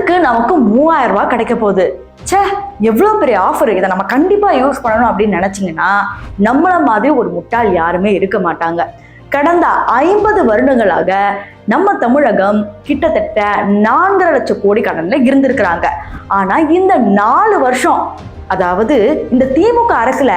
இதுக்கு நமக்கு மூவாயிரம் ரூபாய் கிடைக்க போகுது. சே எவ்வளோ பெரிய ஆஃபர் இதை நம்ம கண்டிப்பாக யூஸ் பண்ணணும் அப்படின்னு நினச்சிங்கன்னா நம்மள மாதிரி ஒரு முட்டாள் யாருமே இருக்க மாட்டாங்க. கடந்த ஐம்பது வருடங்களாக நம்ம தமிழகம் கிட்டத்தட்ட நான்கரை லட்சம் கோடி கடனில் இருந்திருக்கிறாங்க. ஆனா இந்த நாலு வருஷம் அதாவது இந்த திமுக அரசுல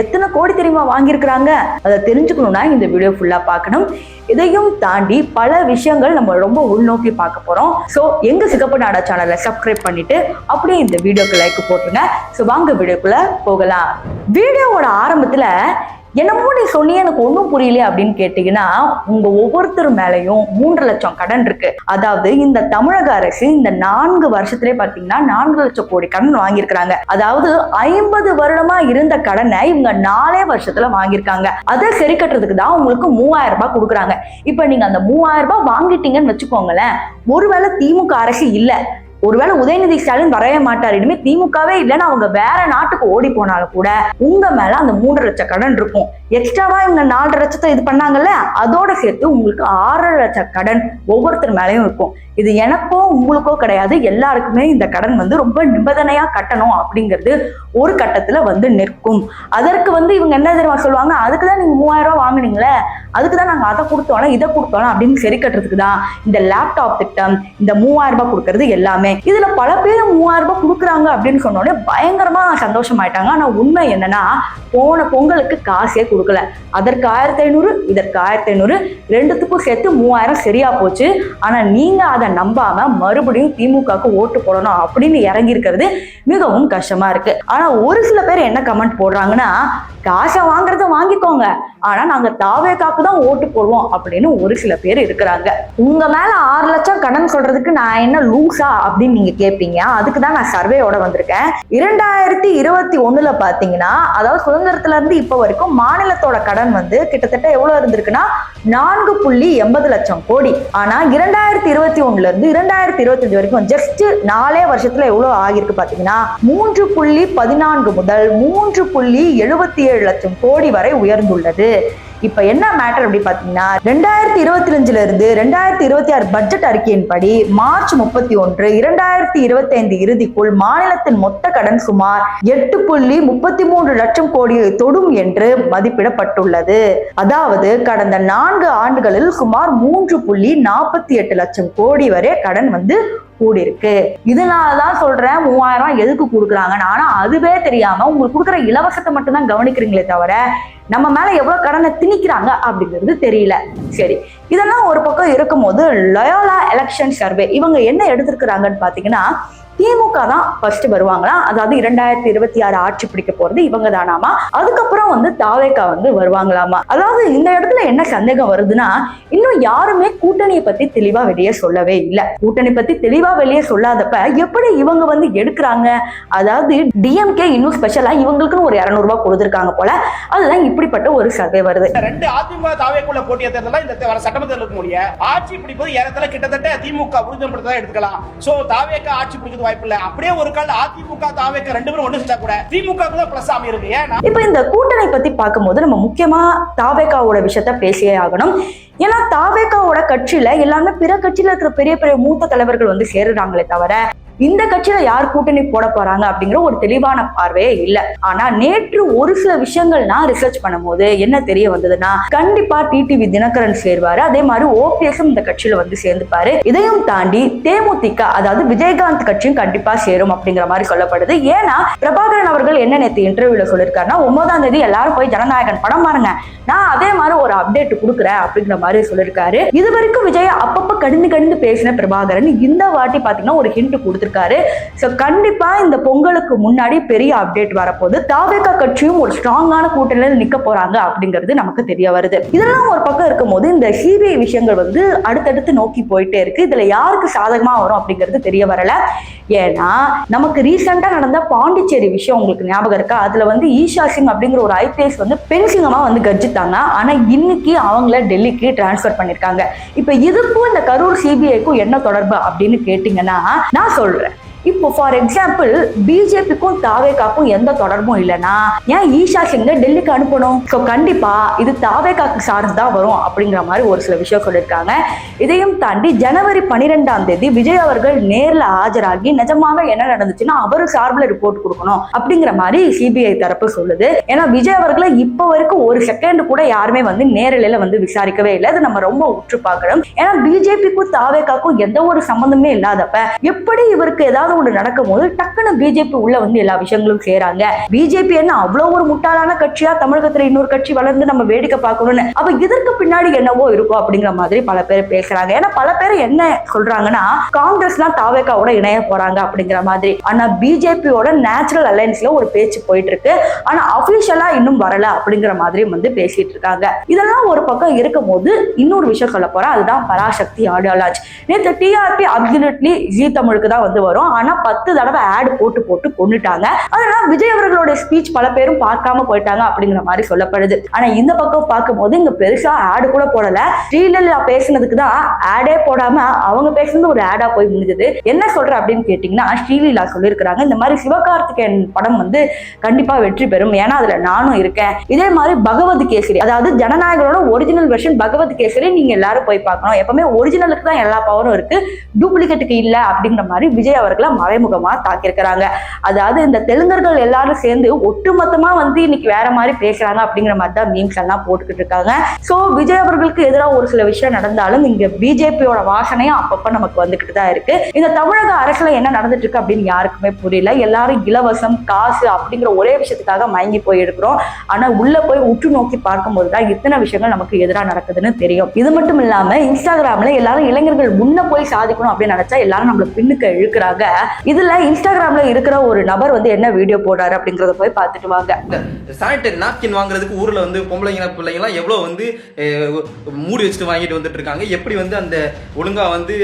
எத்தனை கோடி தெரியுமா வாங்கியிருக்கிறாங்க? அதை தெரிஞ்சுக்கணும்னா இந்த வீடியோ ஃபுல்லா பார்க்கணும். இதையும் தாண்டி பல விஷயங்கள் நம்ம ரொம்ப உள்நோக்கி பார்க்க போறோம். ஸோ எங்க சிகப்பு நாடா சேனலை சப்ஸ்கிரைப் பண்ணிட்டு அப்படியே இந்த வீடியோக்கு லைக் போட்டுருங்க. ஸோ வாங்க வீடியோக்குள்ள போகலாம். வீடியோவோட ஆரம்பத்துல என்னமோ நீ சொன்னியே எனக்கு ஒன்றும் புரியலையே அப்படின்னு கேட்டீங்கன்னா உங்க ஒவ்வொருத்தர் மேலேயும் மூன்று லட்சம் கடன் இருக்கு. அதாவது இந்த தமிழக அரசு இந்த நான்கு வருஷத்திலே பாத்தீங்கன்னா நான்கு லட்சம் கோடி கடன் வாங்கியிருக்கிறாங்க. அதாவது ஐம்பது வருடமா இருந்த கடனை இவங்க நாலே வருஷத்துல வாங்கியிருக்காங்க. அதை சரி கட்டுறதுக்கு தான் உங்களுக்கு மூவாயிரம் ரூபாய் கொடுக்குறாங்க. இப்ப நீங்க அந்த மூவாயிரம் ரூபாய் வாங்கிட்டீங்கன்னு வச்சுக்கோங்களேன் ஒருவேளை திமுக அரசு இல்லை. ஒருவேளை உதயநிதி ஸ்டாலின் வரவே மாட்டார் இனிமே திமுகவே இல்லைன்னு அவங்க வேற நாட்டுக்கு ஓடி போனாலும் கூட உங்க மேல அந்த மூன்று லட்சம் கடன் இருக்கும். எக்ஸ்ட்ராவா இவங்க நாலரை லட்சத்தை இது பண்ணாங்கல்ல அதோட சேர்த்து உங்களுக்கு ஆறரை லட்சம் கடன் ஒவ்வொருத்தர் மேலேயும் இருக்கும். இது எனக்கோ உங்களுக்கோ கிடையாது. எல்லாருக்குமே இந்த கடன் வந்து ரொம்ப நிபந்தனையா கட்டணும் அப்படிங்கிறது ஒரு கட்டத்துல வந்து நிற்கும். அதற்கு வந்து இவங்க என்ன தெரியுமா சொல்லுவாங்க? அதுக்கு தான் நீங்க மூவாயிரம் ரூபாய் வாங்குனீங்களே அதுக்கு தான் நாங்க அதை கொடுத்தோம் இதை கொடுத்தோம் அப்படின்னு சரி கட்டுறதுக்கு தான் இந்த லேப்டாப் திட்டம் இந்த மூவாயிரம் ரூபாய் கொடுக்கறது எல்லாமே. இதுல பல பேர் மூவாயிரம் ரூபாய் கொடுக்குறாங்க அப்படின்னு சொன்னோடனே பயங்கரமா சந்தோஷமாயிட்டாங்க. ஆனா உண்மை என்னன்னா போன பொங்கலுக்கு காசே கொடுக்கல. அதற்கு ஆயிரத்தி ஐநூறு இதற்கு ஆயிரத்தி ஐநூறு ரெண்டுத்துக்கும் சேர்த்து மூவாயிரம் சரியா போச்சு. ஆனா நீங்க அதை அதை நம்பாம மறுபடியும் திமுகவுக்கு ஓட்டு போடணும் அப்படின்னு இறங்கி இருக்கிறது மிகவும் கஷ்டமா இருக்கு. ஆனா ஒரு சில பேர் என்ன கமெண்ட் போடுறாங்கன்னா காசை வாங்குறத வாங்கிக்கோங்க. ஆனா நாங்க தாவேக்காக்கு தான் ஓட்டு போடுவோம் அப்படின்னு ஒரு சில பேர் இருக்கிறாங்க. உங்க மேல ஆறு லட்சம் கடன் சொல்றதுக்கு நான் என்ன லூசா? அப்படின்னு நீங்க கேட்பீங்க அதுக்கு தான் நான் சர்வேயோட வந்திருக்கேன். இரண்டாயிரத்தி இருபத்தி ஒண்ணுல பாத்தீங்கன்னா அதாவது சுதந்திரத்துல இருந்து இப்ப வரைக்கும் மாநிலத்தோட கடன் வந்து கிட்டத்தட்ட எவ்வளவு இருந்திருக்குன்னா நான்கு புள்ளி எண்பது லட்சம் கோடி. ஆனா இரண்டாயிரத்தி இருபத்தி ஒண்ணுல இருந்து இரண்டாயிரத்தி இருபத்தி அஞ்சு வரைக்கும் ஜஸ்ட் நாலே வருஷத்துல எவ்வளவு ஆகியிருக்கு பாத்தீங்கன்னா மூன்று புள்ளி பதினான்கு முதல் மூன்று புள்ளி எழுபத்தி ஏழு லட்சம் கோடி வரை உயர்ந்துள்ளது. இப்ப என்ன மேட்டர் அப்படி பாத்தீங்கன்னா ரெண்டாயிரத்தி இருபத்தி அஞ்சுல இருந்து ரெண்டாயிரத்தி இருபத்தி ஆறு பட்ஜெட் அறிக்கையின்படி மார்ச் முப்பத்தி ஒன்று இரண்டாயிரத்தி இருபத்தி ஐந்து இறுதிக்குள் மாநிலத்தின் மொத்த கடன் சுமார் எட்டு புள்ளி முப்பத்தி மூன்று லட்சம் கோடியை தொடும் என்று மதிப்பிடப்பட்டுள்ளது. அதாவது கடந்த நான்கு ஆண்டுகளில் சுமார் மூன்று புள்ளி நாற்பத்தி எட்டு லட்சம் கோடி வரை கடன் வந்து கூடியிருக்கு. இதனாலதான் சொல்றேன் மூவாயிரம் எதுக்கு கொடுக்குறாங்கன்னு. ஆனா அதுவே தெரியாம உங்களுக்கு கொடுக்குற இலவசத்தை மட்டும் தான் கவனிக்கிறீங்களே தவிர நம்ம மேல எவ்வளவு கடனை திணிக்கிறாங்க அப்படிங்கிறது தெரியல. சரி இதெல்லாம் ஒரு பக்கம் இருக்கும்போது லயோலா எலெக்ஷன் சர்வே இவங்க என்ன எடுத்திருக்கிறாங்கன்னு பாத்தீங்கன்னா திமுக தான் ஃபர்ஸ்ட் வருவாங்களா? அதாவது இரண்டாயிரத்தி இருபத்தி ஆறு ஆட்சி பிடிக்க போறது இவங்க தானாமா? அதுக்கப்புறம் வந்து தாவேக்கா வந்து வருவாங்களாமா? அதாவது இந்த இடத்துல என்ன சந்தேகம் வருதுன்னா இன்னும் யாருமே கூட்டணியை பத்தி தெளிவா வெளியே சொல்லவே இல்லை. கூட்டணி பத்தி தெளிவா வெளியே சொல்லாதப்ப எப்படி இவங்க வந்து எடுக்கிறாங்க? அதாவது டிஎம்கே இன்னும் ஸ்பெஷலா இவங்களுக்குன்னு ஒரு இருநூறு ரூபாய் கொடுத்துருக்காங்க போல. அதுதான் இப்படிப்பட்ட ஒரு சர்வே வருது. ரெண்டு அதிமுக தாவேக்குள்ள போட்டிய தேர்தல் இந்த தே- சட்டமன்ற இருக்க முடிய. ஆட்சி பிடிப்பது ஏறத்தாழ கிட்டத்தட்ட திமுக உறுதிப்படுத்ததான் எடுத்துக்கலாம். சோ தாவேக்கா ஆட்சி பிடிக்கிறது வாய்ப்பு இல்ல அப்படியே ஒரு கால அதிமுக தாவேக்க ரெண்டு பேரும் ஒண்ணு செஞ்சா கூட திமுக தான் பிளஸ் அமையிருக்கு ஏன்னா இப்ப இந்த கூட்டணி பத்தி பார்க்கும்போது நம்ம முக்கியமா தாவேக்காவோட விஷயத்த பேசியே ஆகணும். ஏன்னா தாவேக்காவோட கட்சியில எல்லாமே பிற கட்சியில இருக்கிற பெரிய பெரிய மூத்த தலைவர்கள் வந்து சேருறாங்களே தவிர இந்த கட்சியில யார் கூட்டணி போட போறாங்க அப்படிங்கிற ஒரு தெளிவான பார்வையே இல்ல. ஆனா நேற்று ஒரு சில விஷயங்கள் நான் ரிசர்ச் பண்ணும்போது என்ன தெரிய வந்ததுன்னா கண்டிப்பா டிடிவி தினகரன் சேருவாரு அதே மாதிரி ஓபிஎஸும் இந்த கட்சியில வந்து சேர்ந்துப்பாரு. இதையும் தாண்டி தேமுதிக அதாவது விஜயகாந்த் கட்சியும் கண்டிப்பா சேரும் அப்படிங்கிற மாதிரி சொல்லப்படுது. ஏன்னா பிரபாகரன் அவர்கள் என்ன நேற்று இன்டர்வியூல சொல்லியிருக்காருன்னா ஒன்பதாம் தேதி எல்லாரும் போய் ஜனநாயகன் படம் பாருங்க. நான் அதே மாதிரி ஒரு அப்டேட் கொடுக்குறேன் அப்படிங்கிற மாதிரி சொல்லியிருக்காரு இது வரைக்கும் விஜய் அப்பப்ப கடிந்து கடிந்து பேசின பிரபாகரன் இந்த வாட்டி பாத்தீங்கன்னா ஒரு ஹிண்ட் கொடுத்துருக்காரு. ஸோ கண்டிப்பா இந்த பொங்கலுக்கு முன்னாடி பெரிய அப்டேட் வரப்போது தாவேகா கட்சியும் ஒரு ஸ்ட்ராங்கான கூட்டணியில் நிற்க போகிறாங்க அப்படிங்கிறது நமக்கு தெரிய வருது. இதெல்லாம் ஒரு பக்கம் இருக்கும்போது இந்த சிபிஐ விஷயங்கள் வந்து அடுத்தடுத்து நோக்கி போயிட்டே இருக்கு. இதுல யாருக்கு சாதகமா வரும் அப்படிங்கிறது தெரிய வரல. ஏன்னா நமக்கு ரீசெண்டாக நடந்த பாண்டிச்சேரி விஷயம் உங்களுக்கு ஞாபகம் இருக்கா? அதுல வந்து ஈஷா சிங் அப்படிங்கிற ஒரு ஐபிஎஸ் வந்து பென்சிங்கமா வந்து கர்ஜித்தாங்க. ஆனா இன்னைக்கு அவங்கள டெல்லிக்கு டிரான்ஸ்ஃபர் பண்ணிருக்காங்க. இப்ப இதுக்கும் இந்த கரூர் சிபிஐக்கும் என்ன தொடர்பு அப்படின்னு கேட்டீங்கன்னா நான் சொல்றேன் இப்போ ஃபார் எக்ஸாம்பிள் பிஜேபிக்கும் தாவேகாக்கும் எந்த தொடர்பும் இல்லைன்னா ஏன் ஈஷா சிங்கை டெல்லிக்கு அனுப்பணும்? ஸோ கண்டிப்பா இது தாவேகாக்கு சார்ந்து தான் வரும் அப்படிங்கிற மாதிரி ஒரு சில விஷயம் சொல்லியிருக்காங்க. இதையும் தாண்டி ஜனவரி பன்னிரெண்டாம் தேதி விஜய் அவர்கள் நேரில் ஆஜராகி நிஜமாவே என்ன நடந்துச்சுன்னா அவரு சார்பில் ரிப்போர்ட் கொடுக்கணும் அப்படிங்கிற மாதிரி சிபிஐ தரப்பு சொல்லுது. ஏன்னா விஜய் அவர்களை இப்போ வரைக்கும் ஒரு செகண்ட் கூட யாருமே வந்து நேரலையில வந்து விசாரிக்கவே இல்லை. அது நம்ம ரொம்ப உற்று பார்க்கணும். ஏன்னா பிஜேபிக்கும் தாவேகாக்கும் எந்த ஒரு சம்மந்தமே இல்லாதப்ப எப்படி இவருக்கு ஏதாவது ஒன்று நடக்கும் போது டக்குன்னு பிஜேபி உள்ள வந்து எல்லா விஷயங்களும் சேராங்க. பிஜேபி என்ன அவ்வளவு ஒரு முட்டாளான கட்சியா தமிழகத்துல இன்னொரு கட்சி வளர்ந்து நம்ம வேடிக்கை பார்க்கணும்னு. அப்ப இதற்கு பின்னாடி என்னவோ இருக்கும் அப்படிங்கிற மாதிரி பல பேர் பேசுறாங்க. ஏன்னா பல பேர் என்ன சொல்றாங்கன்னா காங்கிரஸ்லாம் தாவேக்காவோட இணைய போறாங்க அப்படிங்கிற மாதிரி. ஆனா பிஜேபியோட நேச்சுரல் அலையன்ஸ்ல ஒரு பேச்சு போயிட்டு இருக்கு ஆனா அபிஷியலா இன்னும் வரல அப்படிங்கிற மாதிரி வந்து பேசிட்டு இருக்காங்க. இதெல்லாம் ஒரு பக்கம் இருக்கும் போது இன்னொரு விஷயம் சொல்ல போறேன். அதுதான் பராசக்தி ஆடியோலாஜ். நேற்று டிஆர்பி அப்சல்யூட்லி ஜி தமிழுக்கு தான் வந்து வரும். ஆனா பத்து தடவை ஆட் போட்டு போட்டு கொண்டுட்டாங்க. அதனால விஜய் அவர்களோட ஸ்பீச் பல பேரும் பார்க்காம போயிட்டாங்க அப்படிங்கிற மாதிரி சொல்லப்படுது. ஆனா இந்த பக்கம் பார்க்கும்போது இங்க பெருசா ஆடு கூட போடல. ஸ்ரீலல்லா பேசுனதுக்கு தான் ஆடே போடாம அவங்க பேசுனது ஒரு ஆடா போய் முடிஞ்சது. என்ன சொல்ற அப்படின்னு கேட்டீங்கன்னா ஸ்ரீலீலா சொல்லியிருக்கிறாங்க இந்த மாதிரி சிவகார்த்திகேயன் படம் வந்து கண்டிப்பா வெற்றி பெறும். ஏன்னா அதுல நானும் இருக்கேன். இதே மாதிரி பகவத் கேசரி அதாவது ஜனநாயகரோட ஒரிஜினல் வெர்ஷன் பகவத் கேசரி நீங்க எல்லாரும் போய் பார்க்கணும். எப்பவுமே ஒரிஜினலுக்கு தான் எல்லா பவரும் இருக்கு. டூப்ளிகேட்டுக்கு இல்ல அப்படிங்கிற மாதிரி விஜய் அவர்களை மறைமுகமா தாக்கியிருக்கிறாங்க. அதாவது இந்த தெலுங்கர்கள் எல்லாரும் சேர்ந்து ஒட்டுமொத்தமா வந்து இன்னைக்கு வேற மாதிரி பேசுறாங்க அப்படிங்கிற மாதிரி தான் மீம்ஸ் எல்லாம் போட்டுக்கிட்டு இருக்காங்க. சோ விஜய் அவர்களுக்கு எதிராக ஒரு சில விஷயம் நடந்தாலும் இங்க பிஜேபியோட வாசனையும் அப்பப்ப நமக்கு வந்துகிட்டு தான் இருக்கு. இந்த தமிழக அரசுல என்ன நடந்துட்டு இருக்கு அப்படின்னு யாருக்குமே புரியல. எல்லாரும் இலவசம் காசு அப்படிங்கிற ஒரே விஷயத்துக்காக மயங்கி போய் எடுக்கிறோம் ஆனா உள்ள போய் உற்று நோக்கி பார்க்கும்போது தான் இத்தனை விஷயங்கள் நமக்கு எதிராக நடக்குதுன்னு தெரியும். இது மட்டும் இல்லாம இன்ஸ்டாகிராம்ல எல்லாரும் இளைஞர்கள் முன்ன போய் சாதிக்கணும் அப்படின்னு நினைச்சா எல்லாரும் நம்மள பின்னுக்கு இழுக்கிறாங்க. இதுல இன்ஸ்டாகிராம்ல இருக்கிற ஒரு நபர் வந்து என்ன வீடியோ போடுறாரு அப்படிங்கறத போய் பார்த்துட்டு வாங்க. சானிடரி நாப்கின் வாங்குறதுக்கு ஊர்ல வந்து பொம்பளைங்க பிள்ளைங்கலாம் எவ்வளவு வந்து மூடி வச்சுட்டு வாங்கிட்டு வந்துட்டு இருக்காங்க. எப்படி வந்து அந்த ஒழுங்கா வந்து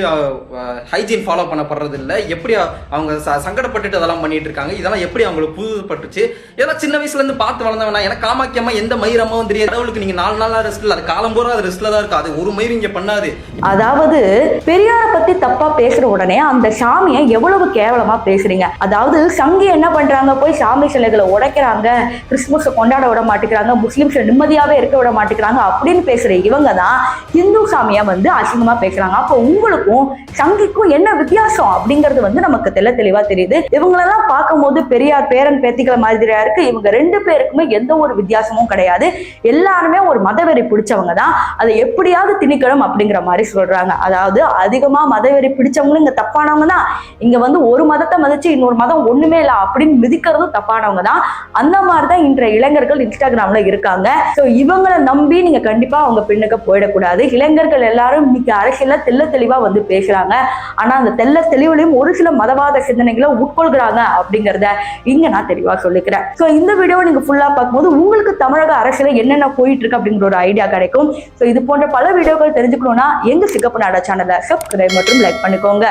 ஹைஜீன் ஃபாலோ பண்ணப்படுறது இல்ல? எப்படி அவங்க சங்கடப்பட்டுட்டு அதெல்லாம் பண்ணிட்டு இருக்காங்க? இதெல்லாம் எப்படி அவங்களுக்கு புதுப்பட்டுச்சு? இதெல்லாம் சின்ன வயசுல இருந்து பார்த்து வளர்ந்தவனா எனக்கு காமாக்கியமா எந்த மயிரமாவும் தெரியாது. கடவுளுக்கு நீங்க நாலு நாளா ரெஸ்ட் இல்ல. அது காலம் பூரா அது ரெஸ்ட்ல தான் இருக்கு அது ஒரு மயிர் இங்க பண்ணாது. அதாவது பெரியார பத்தி தப்பா பேசுற உடனே அந்த சாமியை எவ்வளவு கேவலமா பேசுறீங்க. அதாவது சங்கி என்ன பண்றாங்க? போய் சாமி சிலைகளை உடைக்கிறாங்க. கிறிஸ்துமஸ் கொண்டாட விட மாட்டேங்கிறாங்க. முஸ்லிம்ஸ் நிம்மதியாவே இருக்க விட மாட்டேங்கிறாங்க அப்படின்னு பேசுற இவங்க தான் இந்து சாமியை வந்து அசிங்கமா பேசுறாங்க. அப்போ உங்களுக்கும் சங்கிக்கும் என்ன வித்தியாசம் அப்படிங்கிறது வந்து நமக்கு தெல்ல தெளிவா தெரியுது. இவங்களெல்லாம் பார்க்கும்போது பெரியார் பேரன் பேத்திகள் மாதிரியா இருக்கு. இவங்க ரெண்டு பேருக்குமே எந்த ஒரு வித்தியாசமும் கிடையாது. எல்லாருமே ஒரு மதவெறி பிடிச்சவங்க தான் அதை எப்படியாவது திணிக்கணும் அப்படிங்கிற மாதிரி சொல்றாங்க. அதாவது அதிகமா மதவெறி பிடிச்சவங்களும் இங்க தப்பானவங்க தான் இங்க வந்து ஒரு மதத்தை மதிச்சு இன்னொரு மதம் ஒண்ணுமே இல்லை அப்படின்னு மிதிக்கிறதும் தப்பானவங்க தான். அந்த மாதிரி தான் இன்றைய இளைஞர்கள் இன்ஸ்டாகிராம்ல இருக்காங்க. ஸோ இவங்களை நம்பி நீங்க கண்டிப்பா அவங்க பின்னுக்கு போயிடக்கூடாது. இளைஞர்கள் எல்லாரும் இன்னைக்கு அரசியல தெல்ல தெளிவா வந்து பேசுறாங்க. ஆனா அந்த தெல்ல தெளிவுலையும் ஒரு சில மதவாத சிந்தனைகளை உட்கொள்கிறாங்க அப்படிங்கிறத இங்க நான் தெளிவா சொல்லிக்கிறேன். ஸோ இந்த வீடியோ நீங்க ஃபுல்லா பார்க்கும்போது உங்களுக்கு தமிழக அரசியல என்னென்ன போயிட்டு இருக்கு அப்படிங்கிற ஒரு ஐடியா கிடைக்கும். ஸோ இது போன்ற பல வீடியோக்கள் தெரிஞ்சுக்கணும்னா எங்க சிகப்பு நாடா சேனலை சப்ஸ்கிரைப் மற்றும் லைக் பண்ணிக்கோங்க.